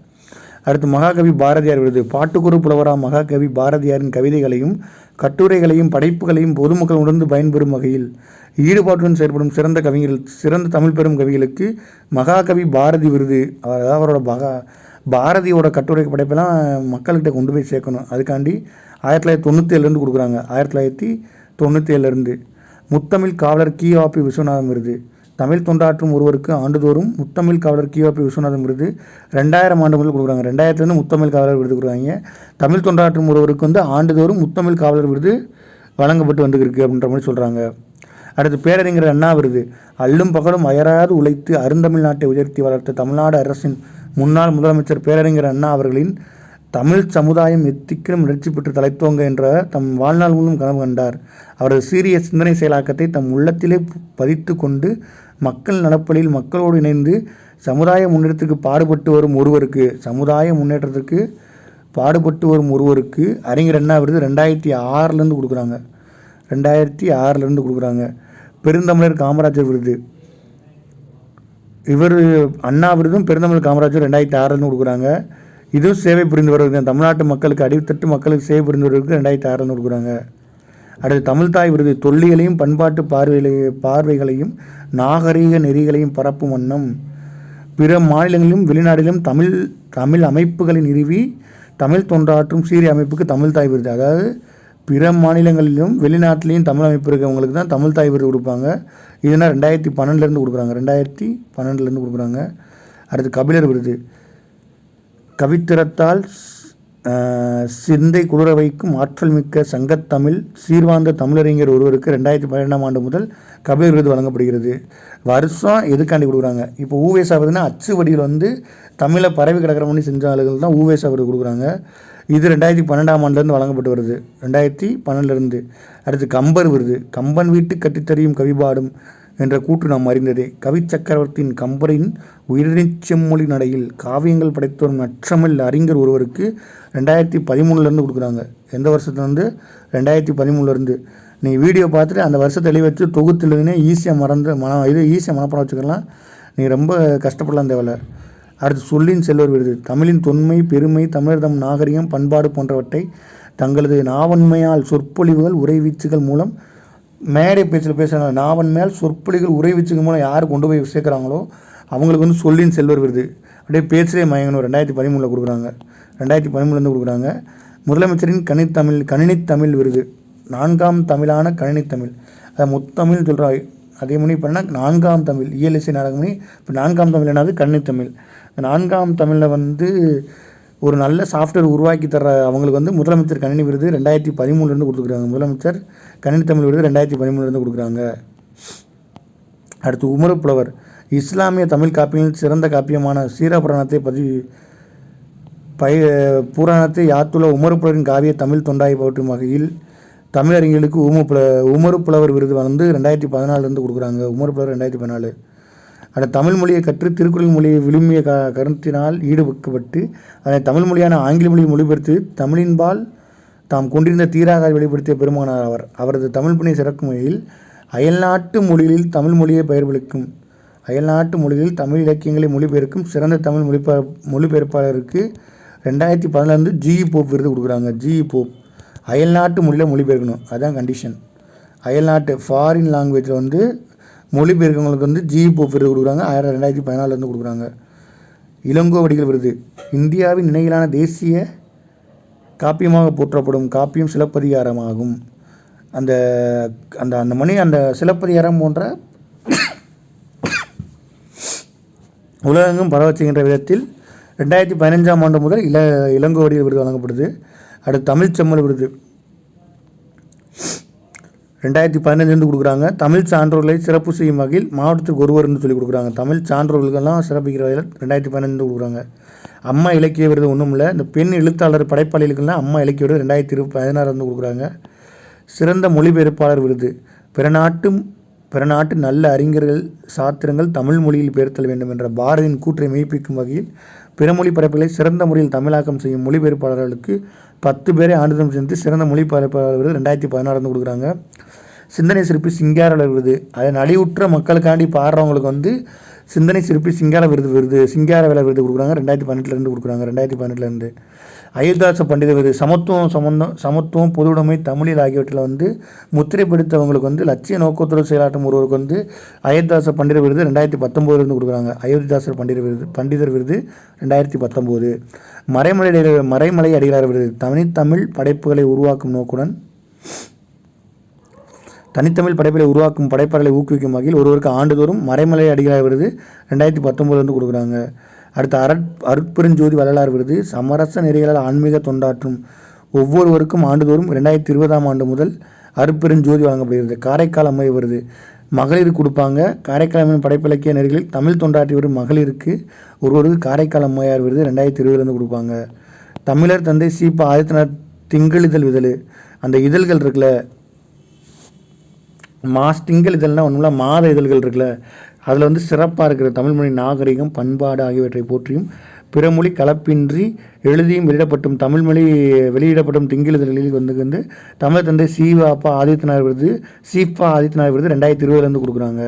அடுத்து மகாகவி பாரதியார் விருது. பாட்டுக்குறு புலவரா மகாகவி பாரதியாரின் கவிதைகளையும் கட்டுரைகளையும் படைப்புகளையும் பொதுமக்கள் உணர்ந்து பயன்பெறும் வகையில் ஈடுபாட்டுடன் செயற்படும் சிறந்த கவிஞர்கள் சிறந்த தமிழ் பெறும் கவிகளுக்கு மகாகவி பாரதி விருது. அதாவது அவரோட மகா பாரதியோட கட்டுரை படைப்பெல்லாம் மக்கள்கிட்ட கொண்டு போய் சேர்க்கணும். அதுக்காண்டி ஆயிரத்தி தொள்ளாயிரத்தி தொண்ணூற்றி ஏழுலேருந்து கொடுக்குறாங்க. ஆயிரத்தி தொள்ளாயிரத்தி தொண்ணூற்றி ஏழுலேருந்து முத்தமிழ் காவலர் கிஆபி விஸ்வநாதம் விருது. தமிழ் தொண்டாற்றும் ஒருவருக்கு ஆண்டுதோறும் முத்தமிழ் காவலர் கிஆபி விஸ்வநாதம் விருது ரெண்டாயிரம் ஆண்டு முதல் கொடுக்குறாங்க. ரெண்டாயிரத்துலேருந்து முத்தமிழ் காவலர் விருது கொடுக்குறாங்க. தமிழ் தொண்டாற்றும் ஒருவருக்கு வந்து ஆண்டுதோறும் முத்தமிழ் காவலர் விருது வழங்கப்பட்டு வந்துருக்கு அப்படின்ற மாதிரி சொல்கிறாங்க அடுத்து பேரறிஞர் அண்ணா விருது. அல்லும் பகலும் அயராது உழைத்து அருந்தமிழ்நாட்டை உயர்த்தி வளர்த்த தமிழ்நாடு அரசின் முன்னாள் முதலமைச்சர் பேரறிஞர் அண்ணா அவர்களின் தமிழ் சமுதாயம் எத்திக்கிலும் நிகழ்ச்சி பெற்று தலைத்தோங்க என்ற தம் வாழ்நாள் முழுவதும் கனவு கண்டார். அவரது சீரிய சிந்தனை செயலாக்கத்தை தம் உள்ளத்திலே பதித்து கொண்டு மக்கள் நலப்பலியில் மக்களோடு இணைந்து சமுதாய முன்னேற்றத்துக்கு பாடுபட்டு வரும் ஒருவருக்கு சமுதாய முன்னேற்றத்துக்கு பாடுபட்டு வரும் ஒருவருக்கு அறிஞர் அண்ணா விருது ரெண்டாயிரத்தி ஆறுலேருந்து கொடுக்குறாங்க. ரெண்டாயிரத்தி ஆறுலேருந்து கொடுக்குறாங்க. பெருந்தமிழர் காமராஜர் விருது. இவர் அண்ணா விருதும் பெருந்தமிழர் காமராஜர் ரெண்டாயிரத்தி ஆறுலேருந்து கொடுக்குறாங்க. இதுவும் சேவை புரிந்து வருவது தமிழ்நாட்டு மக்களுக்கு அடித்தட்டு மக்களுக்கு சேவை புரிந்து வருவதற்கு ரெண்டாயிரத்தி ஆறுலேருந்து கொடுக்குறாங்க. அடுத்து தமிழ்தாய் விருது தொல்லியலையும் பண்பாட்டு பார்வைகளை பார்வைகளையும் நாகரீக நெறிகளையும் பரப்பும் வண்ணம். பிற மாநிலங்களிலும் வெளிநாடுகளிலும் தமிழ் தமிழ் அமைப்புகளை நிறுவி தமிழ் தொண்டாற்றும் சீரிய அமைப்புக்கு தமிழ் தாய் விருது. அதாவது பிற மாநிலங்களிலும் வெளிநாட்டிலையும் தமிழ் அமைப்பு இருக்கிறவங்களுக்கு தான் தமிழ் தாய் விருது கொடுப்பாங்க. இதுனா ரெண்டாயிரத்தி பன்னெண்டுலேருந்து கொடுக்குறாங்க. ரெண்டாயிரத்தி பன்னெண்டுலேருந்து கொடுக்குறாங்க. அடுத்து கபிலர் விருது. கவித்திறத்தால் சிந்தை குளிர வைக்கும் ஆற்றல் மிக்க சங்கத்தமிழ் சீர்வார்ந்த தமிழறிஞர் ஒருவருக்கு ரெண்டாயிரத்தி பன்னெண்டாம் ஆண்டு முதல் கபிலர் விருது வழங்கப்படுகிறது. வருஷம் எதுக்காண்டி கொடுக்குறாங்க? இப்போ ஊவேசா விருதுன்னா அச்சு வடிவில் வந்து தமிழை பரவி கிடக்கிற மாதிரி செஞ்ச ஆளுகள் தான் ஊவேசா விருது கொடுக்குறாங்க. இது ரெண்டாயிரத்தி பன்னெண்டாம் ஆண்டுலேருந்து வழங்கப்பட்டு வருது. ரெண்டாயிரத்தி பன்னெண்டுலேருந்து அடுத்து கம்பர் விருது. கம்பன் வீட்டு கட்டித்தறியும் கவிபாடும் என்ற கூற்று நாம் அறிந்ததே. கவி சக்கரவர்த்தியின் கம்பரின் உயிரினிச் செம்மொழி நடையில் காவியங்கள் படைத்து வரும் நற்றமிழ் அறிஞர் ஒருவருக்கு ரெண்டாயிரத்தி பதிமூணுலேருந்து கொடுக்குறாங்க. எந்த வருஷத்துலேருந்து? ரெண்டாயிரத்தி பதிமூணுலேருந்து. நீ வீடியோ பார்த்துட்டு அந்த வருஷத்தை எழுதி வச்சு தொகுத்து எழுதினே ஈஸியாக மறந்து மன இது ஈஸியாக மனப்படம் வச்சுக்கலாம் நீ ரொம்ப கஷ்டப்படலாம் தேவையில்ல அடுத்து சொல்லின் செல்வர் விருது. தமிழின் தொன்மை பெருமை தமிழர் தம் நாகரிகம் பண்பாடு போன்றவற்றை தங்களது நாவன்மையால் சொற்பொழிவுகள் உரைவீச்சுகள் மூலம் மேடை பேச்சில் பேசுகிறாங்க நாவன் மேல் சொற்பொழிகள் உரைவீச்சுகள் மூலம் யார் கொண்டு போய் சேர்க்குறாங்களோ அவங்களுக்கு வந்து சொல்லின் செல்வர் விருது. அப்படியே பேச்சிலே மயங்கணும். ரெண்டாயிரத்தி பதிமூணில் கொடுக்குறாங்க. ரெண்டாயிரத்தி பதிமூணுலேருந்து கொடுக்குறாங்க. முதலமைச்சரின் கணித்தமிழ் கணினித்தமிழ் விருது. நான்காம் தமிழான கணினித்தமிழ் அதை முத்தமிழ் சொல்கிறா அதே மணி பண்ணால் நான்காம் தமிழ். இயலிசை நாடகமணி. இப்போ நான்காம் தமிழ் என்னது? கணினித்தமிழ் நான்காம் தமிழில் வந்து ஒரு நல்ல சாஃப்ட்வேர் உருவாக்கி தர அவங்களுக்கு வந்து முதலமைச்சர் கணினி விருது ரெண்டாயிரத்தி பதிமூணுலேருந்து கொடுத்துருக்காங்க. முதலமைச்சர் கணினி தமிழ் விருது ரெண்டாயிரத்தி பதிமூணுலேருந்து கொடுக்குறாங்க. அடுத்து உமறு புலவர் இஸ்லாமிய தமிழ் காப்பியின் சிறந்த காப்பியமான சீரபுராணத்தை பதிவு பய புராணத்தை யாத்துள்ள உமறு புலவரின் காவிய தமிழ் தொண்டாய் போற்றும் வகையில் தமிழறிஞர்களுக்கு உம புல உமறு புலவர் விருது வந்து ரெண்டாயிரத்தி பதினாலுலேருந்து கொடுக்குறாங்க. உமறு புலவர் ரெண்டாயிரத்தி பதினாலு. அந்த தமிழ் மொழியை கற்று திருக்குறள் மொழியை விழுமிய க கருத்தினால் ஈடுபக்கப்பட்டு அதை தமிழ் மொழியான ஆங்கில மொழியை மொழிபெயர்த்து தமிழின்பால் தாம் கொண்டிருந்த தீராக வெளிப்படுத்திய பெருமானார் அவர். அவரது தமிழ் பணியை சிறக்கும் வகையில் அயல்நாட்டு மொழியில் தமிழ் மொழியை பெயர்வளிக்கும் அயல்நாட்டு மொழியில் தமிழ் இலக்கியங்களை மொழிபெயர்க்கும் சிறந்த தமிழ் மொழிபெ மொழிபெயர்ப்பாளருக்கு ரெண்டாயிரத்தி பதினாலு ஜிஇ போப் விருது கொடுக்குறாங்க. ஜிஇ போப் அயல்நாட்டு மொழியில் மொழிபெயர்க்கணும். அதுதான் கண்டிஷன் அயல்நாட்டு ஃபாரின் லாங்குவேஜில் வந்து மொழிபெயர்க்கவங்களுக்கு வந்து ஜிஇபோ விருது கொடுக்குறாங்க. ஆயிரம் ரெண்டாயிரத்தி பதினாலருந்து கொடுக்குறாங்க. இளங்கோவடிகள் விருது. இந்தியாவின் நினைவிலான தேசிய காப்பியமாக போற்றப்படும் காப்பியம் சிலப்பதிகாரமாகும். அந்த அந்த அந்த மணி அந்த சிலப்பதிகாரம் போன்ற உலகெங்கும் பரவச் செய்கின்ற விதத்தில் ரெண்டாயிரத்தி பதினஞ்சாம் ஆண்டு முதல் இள இளங்கோவடிகள் விருது வழங்கப்படுது. அடுத்து தமிழ் செம்மல் விருது. ரெண்டாயிரத்தி பதினஞ்சுலேருந்து கொடுக்குறாங்க. தமிழ் சான்றோர்களை சிறப்பு செய்யும் வகையில் மாவட்டத்துக்கு ஒருவர்னு சொல்லி கொடுக்குறாங்க. தமிழ் சான்றோர்களுக்கெல்லாம் சிறப்பிக்கிற வகையில் ரெண்டாயிரத்தி பதினஞ்சு கொடுக்குறாங்க. அம்மா இலக்கிய விருது ஒன்றும் இல்லை. இந்த பெண் எழுத்தாளர் படைப்பாளிகளுக்கெல்லாம் அம்மா இலக்கிய விருது ரெண்டாயிரத்தி இரு வந்து கொடுக்குறாங்க. சிறந்த மொழிபெயர்ப்பாளர் விருது. பிறநாட்டு பிறநாட்டு நல்ல அறிஞர்கள் சாத்திரங்கள் தமிழ் மொழியில் பெயர்த்தல் வேண்டும் என்ற பாரதியின் கூற்றை மெய்ப்பிக்கும் வகையில் பிறமொழி பரப்புகளை சிறந்த முறையில் தமிழாக்கம் செய்யும் மொழிபெயர்ப்பாளர்களுக்கு பத்து பேரை ஆண்டுதம் சேர்ந்து சிறந்த மொழிபெயர்ப்பாளர் விருது ரெண்டாயிரத்தி பதினாறு வந்து கொடுக்குறாங்க. சிந்தனை சிற்பி சிங்காரலர் விருது. அதை நலிவுற்ற மக்களுக்காண்டி பாடுறவங்களுக்கு வந்து சிந்தனை சிற்பி சிங்கார விருது விருது சிங்கார வேலை விருது கொடுக்குறாங்க. ரெண்டாயிரத்தி பன்னெண்டுலேருந்து கொடுக்குறாங்க. ரெண்டாயிரத்தி பன்னெண்டுலேருந்து அயோத்தாச பண்டித விருது. சமத்துவம் சமந்தம் சமத்துவம் பொதுவுடைமை தமிழில் ஆகியவற்றில் வந்து முத்திரை பிடித்தவங்களுக்கு வந்து லட்சிய நோக்கத்துடன் செயலாற்றும் ஒருவருக்கு வந்து அயோத்தாச பண்டித விருது ரெண்டாயிரத்தி பத்தொம்போதுலேருந்து கொடுக்குறாங்க. அயோத்திதாசர் பண்டித விருது பண்டிதர் விருது ரெண்டாயிரத்தி பத்தொம்போது மறைமலை மறைமலை அடிகளார் விருது. தனித்தமிழ் படைப்புகளை உருவாக்கும் நோக்குடன் தனித்தமிழ் படைப்பிலை உருவாக்கும் படைப்பாளர்களை ஊக்குவிக்கும் வகையில் ஒருவருக்கு ஆண்டுதோறும் மறைமலை அடிகளார் விருது ரெண்டாயிரத்தி பத்தொம்போதுலேருந்து கொடுக்குறாங்க. அடுத்து அருட் அருட்பெருஞ்சோதி வள்ளலார் விருது சமரச நெறிகளால் ஆன்மீக தொண்டாற்றும் ஒவ்வொருவருக்கும் ஆண்டுதோறும் ரெண்டாயிரத்தி இருபதாம் ஆண்டு முதல் அருட்பெருஞ்சோதி வழங்கப்படுகிறது. காரைக்கால் அம்மை விருது. மகளிர் கொடுப்பாங்க. காரைக்கால் அம்மையின் படைப்பிலக்கிய நெறிகளில் தமிழ் தொண்டாற்றி வரும் மகளிருக்கு ஒருவருக்கு காரைக்கால் அம்மையார் விருது ரெண்டாயிரத்தி இருபதுலேருந்து கொடுப்பாங்க. தமிழர் தந்தை சீபா ஆதித்தனார் திங்களிதழ் இதழ் அந்த இதழ்கள் இருக்குல்ல மாஸ் திங்கள் இதழ்னா ஒன்றும் மாத இதழ்கள் இருக்குல்ல. அதில் வந்து சிறப்பாக இருக்கிற தமிழ்மொழி நாகரிகம் பண்பாடு ஆகியவற்றை போற்றியும் பிறமொழி கலப்பின்றி எழுதியும் வெளியிடப்பட்டும் தமிழ்மொழி வெளியிடப்படும் திங்கள் வந்து வந்து தமிழ் தந்தை சீவாப்பா ஆதித்தனார் விருது சீப்பா ஆதித்தனார் விருது ரெண்டாயிரத்தி இருபதுலேருந்து கொடுக்குறாங்க.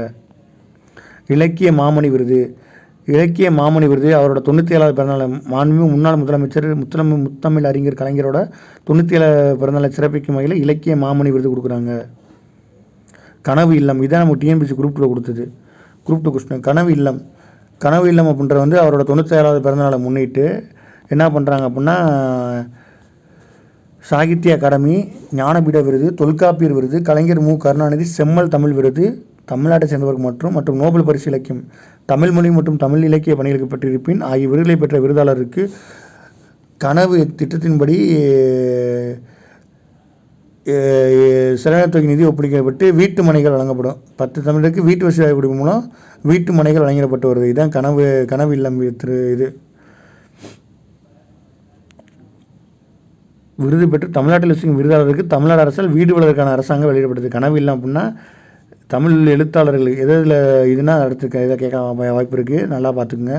இலக்கிய மாமணி விருது. இலக்கிய மாமணி விருது அவரோட தொண்ணூற்றி ஏழாவது பிறந்தநாள். மாண்பு முன்னாள் முதலமைச்சர் முத்தமிழ் முத்தமிழ் அறிஞர் கலைஞரோட தொண்ணூற்றி ஏழாவது பிறந்தநாளை சிறப்பிக்கும் வகையில் இலக்கிய மாமணி விருது கொடுக்குறாங்க. கனவு இல்லம். இதான் நம்ம டிஎன்பிசி குரூப் டூ கொடுத்தது. குரூப் டூ கொஸ்டின் கனவு இல்லம். கனவு இல்லம் அப்படின்ற வந்து அவரோட தொண்ணூற்றி பிறந்தநாளை முன்னிட்டு என்ன பண்ணுறாங்க அப்படின்னா சாகித்ய அகாடமி ஞானபீட விருது தொல்காப்பியர் விருது கலைஞர் மு. கருணாநிதி செம்மல் தமிழ் விருது தமிழ்நாட்டை சேர்ந்தவர்கள் மற்றும் மற்றும் நோபல் பரிசு இலக்கியம் தமிழ் மொழி மற்றும் தமிழ் இலக்கிய பணிகளுக்கு பெற்றிருப்பின் ஆகிய விருதுகளை பெற்ற விருதாளருக்கு கனவு திட்டத்தின்படி சிறநத்தொகை நிதி ஒப்படைக்கப்பட்டு வீட்டு மனைகள் வழங்கப்படும். பத்து தமிழருக்கு வீட்டு வசதி வாய்ப்பு மூலம் வீட்டு மனைகள் வழங்கிடப்பட்டு வருது. இதுதான் கனவு கனவு இல்லம் திரு இது. விருது பெற்று தமிழ்நாட்டில் வசிக்கும் விருதாளருக்கு தமிழ்நாடு அரசால் வீடு வளர்க்கான அரசாங்கம் வெளியிடப்படுது கனவு இல்லம் அப்படின்னா தமிழ் எழுத்தாளர்கள் எது இதில் இதுனா அடுத்து இதை கேட்க வாய்ப்பு இருக்குது நல்லா பார்த்துக்குங்க.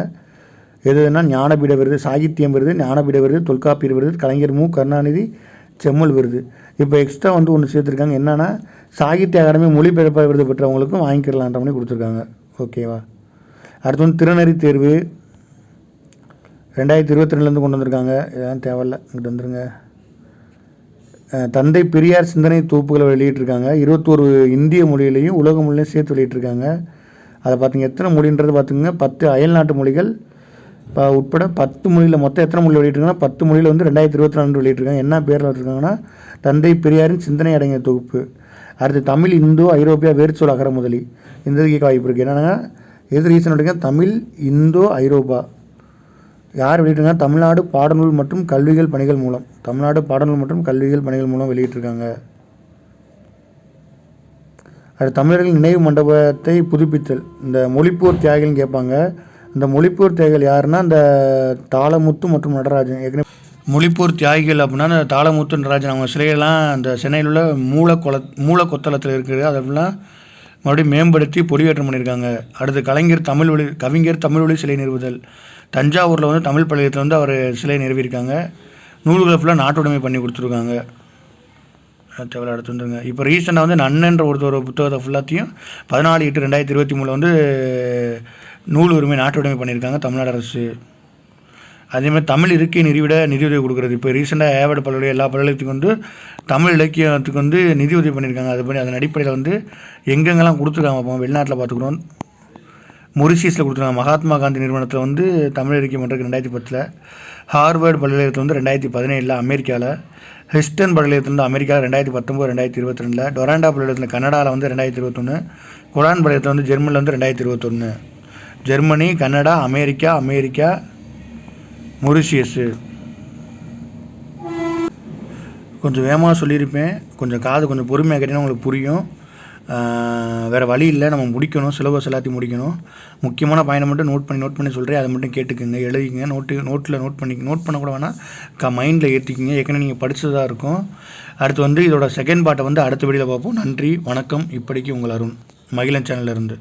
எது எதுனா ஞானபீட விருது சாகித்யம் விருது ஞானபீட விருது தொல்காப்பியர் விருது கலைஞர் மு. கருணாநிதி செம்மல் விருது. இப்போ எக்ஸ்ட்ரா வந்து ஒன்று சேர்த்துருக்காங்க. என்னென்னா சாகித்ய அகாடமி மொழிபெயர்ப்பாளர் விருது பெற்றவங்களுக்கும் வாங்கிக்கிடலான்ற மாதிரி கொடுத்துருக்காங்க. ஓகேவா அடுத்து வந்து திறனறி தேர்வு. ரெண்டாயிரத்தி இருபத்தி ரெண்டுலேருந்து கொண்டு வந்திருக்காங்க. இதெல்லாம் தேவையில்ல. இங்கிட்டு வந்துருங்க. தந்தை பெரியார் சிந்தனை தொகுப்புகளை வெளியிட்டிருக்காங்க. இருபத்தோரு இந்திய மொழியிலையும் உலக மொழியிலையும் சேர்த்து வெளியிட்டிருக்காங்க. அதை பார்த்திங்க எத்தனை மொழின்றது பார்த்துங்க பத்து அயல்நாட்டு மொழிகள் இப்போ உட்பட பத்து மொழியில் மொத்தம் எத்தனை மொழி வெளியிட்டிருக்காங்கன்னா பத்து மொழியில் வந்து ரெண்டாயிரத்தி இருபத்தி நாலு வெளியிட்டிருக்காங்க. என்ன பேரில் வச்சுருக்காங்கன்னா தந்தை பெரியாரின் சிந்தனை அடங்கிய தொகுப்பு. அடுத்து தமிழ் இந்தோ ஐரோப்பியா வேர்ச்சொல் அகர முதலி. இந்த கேட்க வாய்ப்பு இருக்குது என்னென்னா எது ரீசன் தமிழ் இந்தோ ஐரோப்பா. யார் வெளியிட்டிருக்காங்க? தமிழ்நாடு பாடநூல் மற்றும் கல்விகள் பணிகள் மூலம். தமிழ்நாடு பாடநூல் மற்றும் கல்விகள் பணிகள் மூலம் வெளியிட்டிருக்காங்க. அது தமிழர்கள் நினைவு மண்டபத்தை புதுப்பித்தல். இந்த மொழிப்போர் தியாகிகள்னு கேட்பாங்க. இந்த மொழிப்போர் தியாகிகள் யாருன்னா இந்த தாளமுத்து மற்றும் நடராஜன். ஏற்கனவே மொழிப்பூர் தியாகிகள் அப்படின்னா அந்த தாளமுத்து அவங்க சிலையெல்லாம் அந்த சென்னையில் உள்ள மூலக்கொல மூலக்கொத்தளத்தில் இருக்குது. அதெல்லாம் மறுபடியும் மேம்படுத்தி பொடியேற்றம் பண்ணியிருக்காங்க. அடுத்து கலைஞர் தமிழ் வழி கவிஞர் தமிழ் வழி சிலை நிறுவுதல். தஞ்சாவூரில் வந்து தமிழ் பள்ளியத்தில் வந்து அவர் சிலை நிறுவியிருக்காங்க. நூல்களை ஃபுல்லாக நாட்டுடைமை பண்ணி கொடுத்துருக்காங்க. தேவை அடுத்து வந்துருங்க. இப்போ ரீசெண்டாக வந்து நன்னன்ற ஒருத்தர் புத்தகத்தை ஃபுல்லாத்தையும் பதினாலு எட்டு ரெண்டாயிரத்தி இருபத்தி மூணில் வந்து நூல் உரிமை நாட்டுடைமை பண்ணியிருக்காங்க தமிழ்நாடு அரசு. அதேமாதிரி தமிழ் இருக்கை நிறுவிட நிதியுதவி கொடுக்குறது. இப்போ ரீசெண்டாக ஏவட பல்கலை எல்லா பல்கலைத்துக்கும் வந்து தமிழ் இலக்கியத்துக்கு வந்து நிதியுதவி பண்ணியிருக்காங்க. அது பண்ணி அதன் அடிப்படையில் வந்து எங்கெங்கெல்லாம் கொடுத்துருக்காங்க அப்போ வெளிநாட்டில் பார்த்துக்குறோம். மொரிஷியஸில் கொடுத்துருக்காங்க. மகாத்மா காந்தி நிறுவனத்தில் வந்து தமிழ் இலக்கிய மன்றத்துக்கு ரெண்டாயிரத்தி பத்தில் ஹார்வர்டு பல்கலைக்கழகத்தில் வந்து ரெண்டாயிரத்தி பதினேழில் அமெரிக்காவில் ஹிஸ்டன் பல்கலைக்கழகத்தில் வந்து அமெரிக்கா ரெண்டாயிரத்தி பத்தொம்போது ரெண்டாயிரத்தி இருபத்தி ரெண்டில் டொராண்டா பல்கலைக்கழகத்தில் கனடாவில் வந்து ரெண்டாயிரத்தி இருபத்தொன்று குரான் பல்கலைக்கழகத்தில் வந்து ஜெர்மனியில் வந்து ரெண்டாயிரத்தி இருபத்தொன்று Germany Canada America America Mauritius. கொஞ்சம் வேகமாக சொல்லியிருப்பேன். கொஞ்சம் காது கொஞ்சம் பொறுமையாக கேட்டீங்கன்னா உங்களுக்கு புரியும். வேறு வழி இல்லை. நம்ம முடிக்கணும். சிலபஸ் எல்லாத்தையும் முடிக்கணும். முக்கியமான பயணம் மட்டும் நோட் பண்ணி நோட் பண்ணி சொல்கிறேன் அதை மட்டும் கேட்டுக்கோங்க. எழுதிங்க நோட்டு நோட்டில் நோட் பண்ணி நோட் பண்ண கூட வேணால் க மைண்டில் ஏற்றிக்கிங்க ஏற்கனவே நீங்கள் படித்ததாக இருக்கும். அடுத்து வந்து இதோட செகண்ட் பார்ட்டை வந்து அடுத்த வீடியோவில் பார்ப்போம். நன்றி. வணக்கம். இப்படிக்கு உங்கள் அருண். மகிழன் சேனல்ல இருந்து.